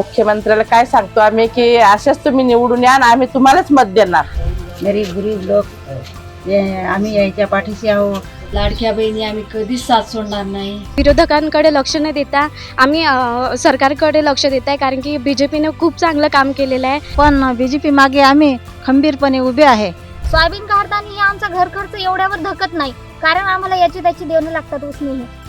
मुख्यमंत्र्याला काय सांगतो आम्ही की असेच तुम्ही निवडून या आणि आम्ही तुम्हालाच मत देणार. गरीब गरीब लोक आम्ही यायच्या पाठीशी आहोत. लाडक्या बहिणी आम्ही कधीच साथ सोडणार नाही. विरोधकांकडे लक्ष न देता आम्ही सरकारकडे लक्ष देत आहे कारण की बी जे पीनं खूप चांगलं काम केलेलं आहे. पण बीजेपी मागे आम्ही खंबीरपणे उभे आहे. सोयाबीन काढताना आमचा घर खर्च एवढ्यावर धकत नाही. कारण आम्हाला याची त्याची देणं लागतात उसनेही त्या-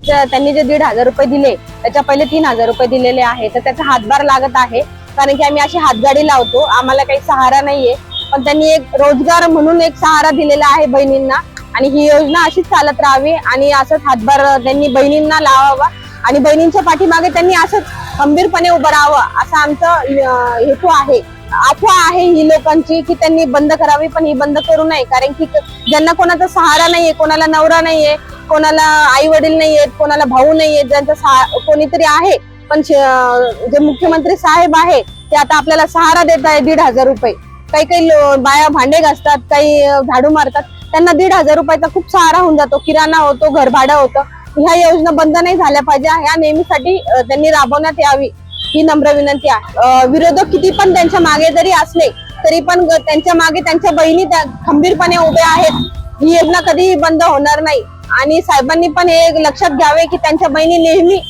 त्यांनी जे दीड हजार रुपये दिले त्याच्या पहिले तीन हजार रुपये दिलेले आहे. तर त्याचा हातभार लागत आहे. कारण की आम्ही अशी हातगाडी लावतो. आम्हाला काही सहारा नाहीये. पण त्यांनी एक रोजगार म्हणून एक सहारा दिलेला आहे बहिणींना. आणि ही योजना अशीच चालत राहावी आणि असंच हातभार त्यांनी बहिणींना लावावा आणि बहिणींच्या पाठीमागे त्यांनी असंच खंबीरपणे उभं राहावं असं आमचं हेतू आहे. अफवा आहे ही लोकांची की त्यांनी बंद करावी पण ही बंद करू नये. कारण की ज्यांना कोणाचा सहारा नाहीये कोणाला नवरा नाहीये कोणाला आई वडील नाहीयेत कोणाला भाऊ नाहीयेत ज्यांचा कोणीतरी आहे पण जे मुख्यमंत्री साहेब आहे ते आता आपल्याला सहारा देत आहे दीड हजार रुपये. काही काही बाया भांडे घासतात काही झाडू मारतात त्यांना दीड हजार रुपयाचा खूप सहारा होऊन जातो. किराणा होतो घर भाडं होतं. ह्या योजना बंद नाही झाल्या पाहिजे. ह्या नेहमीसाठी त्यांनी राबवण्यात यावी ही नम्र विनंती आहे. अं, विरोधक किती पण त्यांच्या मागे जरी असले तरी पण त्यांच्या मागे त्यांच्या बहिणी त्या खंबीरपणे उभ्या आहेत. ही योजना कधीही बंद होणार नाही. आणि साहेबांनी पण हे लक्षात घ्यावे की त्यांच्या बहिणी नेहमी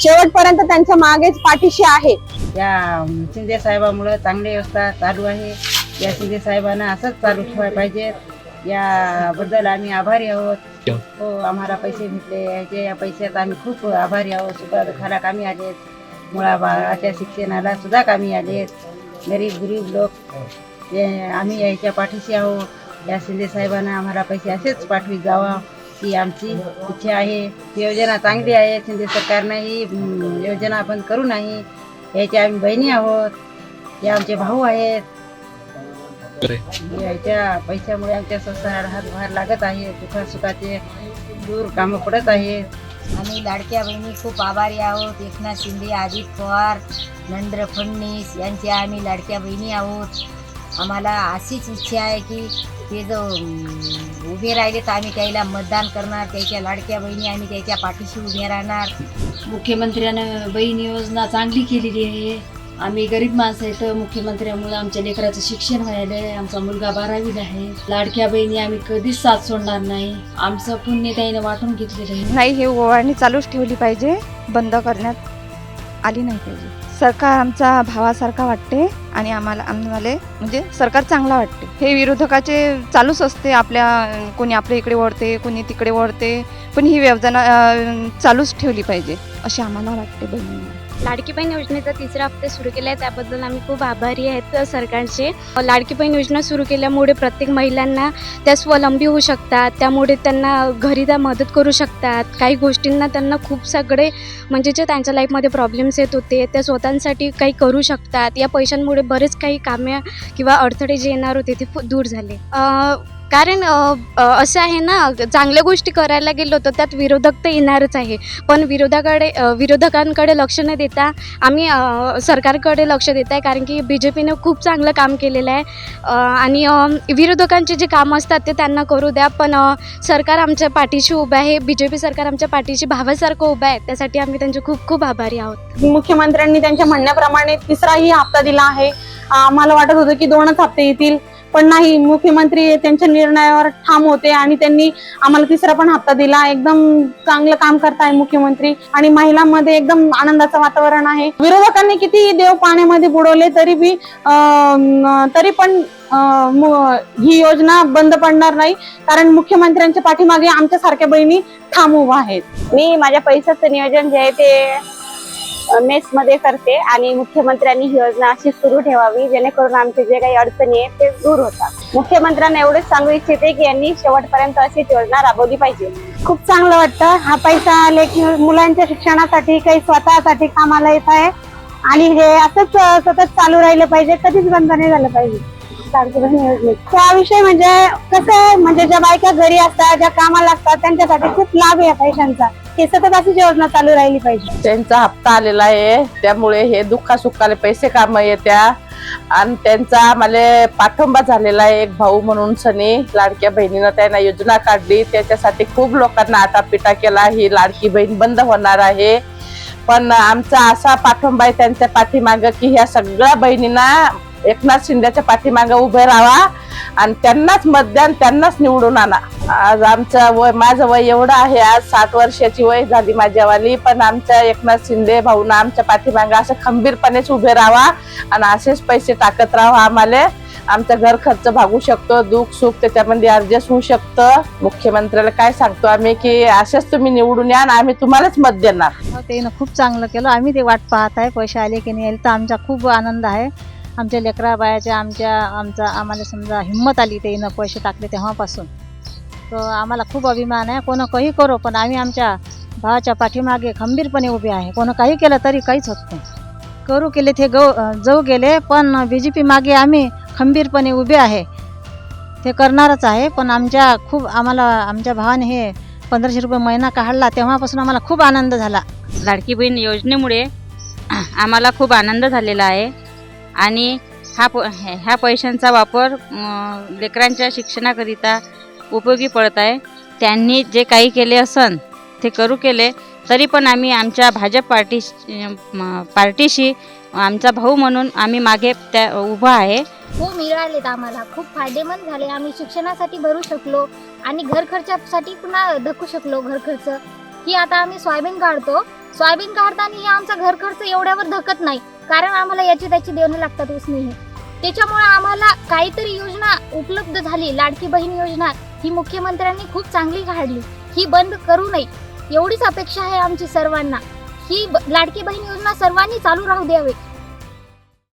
शेवटपर्यंत त्यांच्या मागेच पाठीशी आहे. या शिंदे साहेबामुळं चांगली व्यवस्था चालू आहे. या शिंदे साहेबांना असंच चालू ठेवायला पाहिजे. याबद्दल आम्ही आभारी आहोत. हो आम्हाला पैसे भेटले. याचे या पैशात आम्ही खूप आभारी आहोत. सुद्धा दुखाला कामी आलेत. मुळाबाळाच्या शिक्षणाला सुद्धा कामी आलेत. गरीब गरीब लोक आम्ही यायच्या पाठीशी आहोत. या शिंदे साहेबांना आम्हाला पैसे असेच पाठवीत जावा. ही आमची इच्छा आहे ही योजना चांगली आहे शिंदे सरकारनं ही योजना बंद करू नाही. याच्या आम्ही बहिणी आहोत हे आमचे भाऊ आहेत. याच्या पैशामुळे आमच्या संसाराला हातभार लागत आहे सुखासुखाचे दूर कामं पडत आहेत. आम्ही लाडक्या बहिणी खूप आभारी आहोत. एकनाथ शिंदे अजित पवार नरेंद्र फडणवीस यांच्या आम्ही लाडक्या बहिणी आहोत. आम्हाला अशीच इच्छा आहे की ते जो उभे राहिले तर आम्ही त्याला मतदान करणार त्याच्या लाडक्या बहिणी आम्ही त्याच्या पाठीशी उभे राहणार. मुख्यमंत्र्यानं बहीण योजना चांगली केलेली आहे. आम्ही गरीब माणसं आहेत तर मुख्यमंत्र्यामुळे आमच्या लेकराचं शिक्षण व्हायला आहे आमचा मुलगा बारावीला आहे. लाडक्या बहिणी आम्ही कधीच साथ सोडणार नाही. आमचं पुण्य त्याने वाटून घेतलेलं आहे. नाही हे ओवाळणी चालूच ठेवली पाहिजे. बंद करण्यात आली नाही पाहिजे. सरकार आमचा भावासारखा वाटते आणि आम्हाला आम्हाला म्हणजे सरकार चांगला वाटते. हे विरोधकाचे चालूच असते. आपल्या कोणी आपल्या इकडे वळते कोणी तिकडे वळते पण ही योजना चालूच ठेवली पाहिजे अशी आम्हाला वाटते बहिणींना लाडकी बहीण योजनेचा तिसरा हप्ता सुरू केला आहे त्याबद्दल आम्ही खूप आभारी आहेत सरकारचे. लाडकी बहीण योजना सुरू केल्यामुळे प्रत्येक महिलांना त्या स्वावलंबी होऊ शकतात त्यामुळे त्यांना घरी त्या मदत करू शकतात. काही गोष्टींना त्यांना खूप सगळे म्हणजे जे त्यांच्या लाईफमध्ये प्रॉब्लेम्स येत होते त्या स्वतः मुलांसाठी काही करू शकतात. या पैशांमुळे बरेच काही कामे किंवा अडथळे जे येणार होते ते दूर झाले. कारण असं आहे ना चांगल्या गोष्टी करायला गेलो तर त्यात विरोधक तर येणारच आहे. पण विरोधाकडे विरोधकांकडे लक्ष न देता आम्ही सरकारकडे लक्ष देत आहे. कारण की बी जे पीनं खूप चांगलं काम केलेलं आहे. आणि विरोधकांचे जे काम असतात ते त्यांना करू द्या. पण सरकार आमच्या पाठीशी उभं आहे. बी जे पी सरकार आमच्या पाठीशी भावासारखं उभं आहे. त्यासाठी आम्ही त्यांचे खूप खूप आभारी आहोत. मुख्यमंत्र्यांनी त्यांच्या म्हणण्याप्रमाणे तिसराही हप्ता दिला आहे. आम्हाला वाटत होतं की दोनच हप्ते येतील. पण नाही मुख्यमंत्री त्यांच्या निर्णयावर ठाम होते आणि त्यांनी आम्हाला तिसरा पण हप्ता दिला. एकदम चांगलं काम करताय मुख्यमंत्री. आणि महिलांमध्ये एकदम आनंदाचं वातावरण आहे. विरोधकांनी किती देव पाण्यामध्ये बुडवले तरी बी तरी पण ही योजना बंद पडणार नाही. कारण मुख्यमंत्र्यांच्या पाठीमागे आमच्या सारख्या बहिणी ठाम उभा आहेत. मी माझ्या पैशाचं नियोजन जे आहे ते मेसमध्ये करते आणि मुख्यमंत्र्यांनी ही योजना अशी सुरू ठेवावी जेणेकरून आमचे जे काही अडचणी आहेत ते दूर होतात. मुख्यमंत्र्यांना एवढेच सांगू इच्छिते की यांनी शेवटपर्यंत अशीच योजना राबवली पाहिजे. खूप चांगलं वाटतं. हा पैसा आले की मुलांच्या शिक्षणासाठी काही स्वतःसाठी कामाला येत आहे. आणि हे असंच सतत चालू राहिलं पाहिजे. कधीच बंद नाही झालं पाहिजे. त्याविषयी म्हणजे कसं आहे म्हणजे ज्या बायका घरी असतात ज्या कामाला असतात त्यांच्यासाठी खूप लाभ आहे पैशांचा. हे सतत अशी योजना चालू राहिली पाहिजे. त्यांचा हप्ता आलेला आहे. त्यामुळे हे दुःखासुखाले पैसे काम येत्या. आणि त्यांचा आम्हाला पाठिंबा झालेला आहे. एक भाऊ म्हणून सनी लाडक्या बहिणीनं त्यांना योजना काढली. त्याच्यासाठी खूप लोकांना आटापिटा केला. ही लाडकी बहीण बंद होणार आहे. पण आमचा असा पाठिंबा आहे त्यांच्या पाठीमागं की ह्या सगळ्या बहिणींना एकनाथ शिंदेच्या पाठीमागं उभे राहा आणि त्यांनाच मतदान त्यांनाच निवडून आणा. आज आमचं वय माझं वय एवढं आहे आज साठ वर्षाची वय झाली माझ्यावाली पण आमच्या एकनाथ शिंदे भाऊना आमच्या पाठीमागं असं खंबीरपणेच उभे राहा आणि असेच पैसे टाकत राहा आम्हाला. आमचा घर खर्च भागू शकतो दुःख सुख त्याच्यामध्ये ऍडजस्ट होऊ शकतं. मुख्यमंत्र्याला काय सांगतो आम्ही की असेच तुम्ही निवडून या आणि आम्ही तुम्हालाच मत देणार. हो, ते त्यानं खूप चांगलं केलं. आम्ही ते वाट पाहत आहे पैसे आले की नाही आले तर आमचा खूप आनंद आहे. आमच्या लेकरा बायाच्या आमच्या आमचा आम्हाला समजा हिंमत आली त्यानं पैसे टाकले तेव्हापासून. तर आम्हाला खूप अभिमान आहे. कोणं काही करो पण आम्ही आमच्या भावाच्या पाठीमागे खंबीरपणे उभे आहे. कोणं काही केलं तरी काहीच होत नाही. करू केले ते गौ जाऊ गेले पण बी जे पी मागे आम्ही खंबीरपणे उभे आहे. ते करणारच आहे पण आमच्या खूप आम्हाला आमच्या भावाने हे पंधराशे रुपये महिना काढला तेव्हापासून आम्हाला खूप आनंद झाला. लाडकी बहीण योजनेमुळे आम्हाला खूप आनंद झालेला आहे. आणि हा प ह्या पैशांचा वापर लेकरांच्या शिक्षणाकरिता उपयोगी पडत आहे. त्यांनी जे काही केले असन ते करू केले. तरी पण आम्ही आमच्या भाजप पार्टी पार्टीशी आमचा भाऊ म्हणून आम्ही मागे त्या उभा आहे. हो मिळालेत आम्हाला. खूप फायदेमंद झाले. आम्ही शिक्षणासाठी भरू शकलो आणि घर खर्चासाठी पुन्हा धकू शकलो घर खर्च. ही आता आम्ही सोयाबीन काढतो. सोयाबीन काढताना आमचा घर खर्च एवढ्यावर धकत नाही. कारण आम्हाला याची त्याची देणं लागतात उसने हे त्याच्यामुळे आम्हाला काहीतरी योजना उपलब्ध झाली. लाडकी बहीण योजना ही मुख्यमंत्र्यांनी खूप चांगली काढली. ही बंद करू नये. एवढीच अपेक्षा आहे आमची सर्वांना. ही लाडकी बहीण योजना सर्वांनी चालू राहू द्यावे.